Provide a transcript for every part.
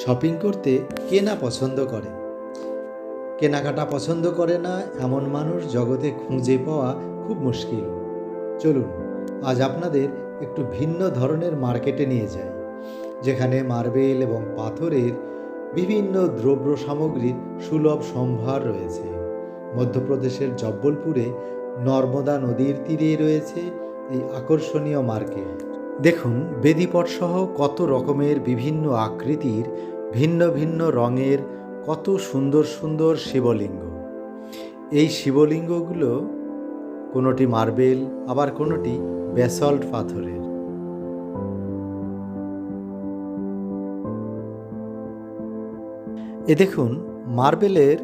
Shopping করতে কে না পছন্দ করে। কেনাকাটা পছন্দ করে না এমন মানুষ জগতে খুঁজে পাওয়া খুব মুশকিল। চলুন, আজ আপনাদের একটু ভিন্ন ধরনের মার্কেটে নিয়ে যাই, যেখানে মার্বেল এবং পাথরের বিভিন্ন দ্রব্য সামগ্রীর সুলভ সম্ভার রয়েছে। মধ্যপ্রদেশের জব্বলপুরে নর্মদা নদীর তীরে রয়েছে এই আকর্ষণীয় মার্কেট। দেখুন বেদিপট সহ কত রকমের বিভিন্ন আকৃতির ভিন্ন ভিন্ন রঙের কত সুন্দর সুন্দর শিবলিঙ্গ। এই শিবলিঙ্গগুলো কোনোটি মার্বেল, আবার কোনোটি ব্যাসল্ট পাথরের। এ দেখুন, মার্বেলের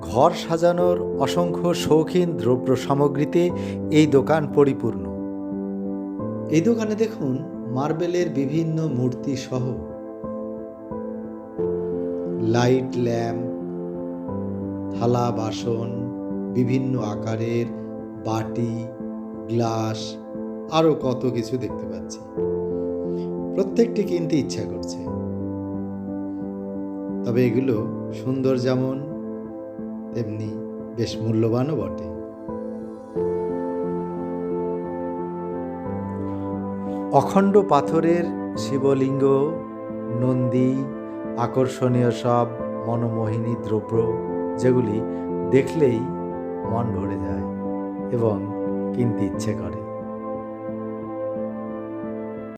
ঘর সাজানোর অসংখ্য শৌখিন দ্রব্য সামগ্রীতে এই দোকান পরিপূর্ণ। এই দোকানে দেখুন মার্বেলের বিভিন্ন মূর্তি সহ। লাইট ল্যাম্প, থালা বাসন, বিভিন্ন আকারের বাটি, গ্লাস আরও কত কিছু দেখতে পাচ্ছি। প্রত্যেকটি কিনতে ইচ্ছা করছে। তবে এগুলো সুন্দর যেমন, তেমনি বেশ মূল্যবানও বটে। অখণ্ড পাথরের শিবলিঙ্গ, নন্দী, আকর্ষণীয় সব মনোমোহিনী দ্রব্য যেগুলি দেখলেই মন ভরে যায় এবং কিনতে ইচ্ছে করে।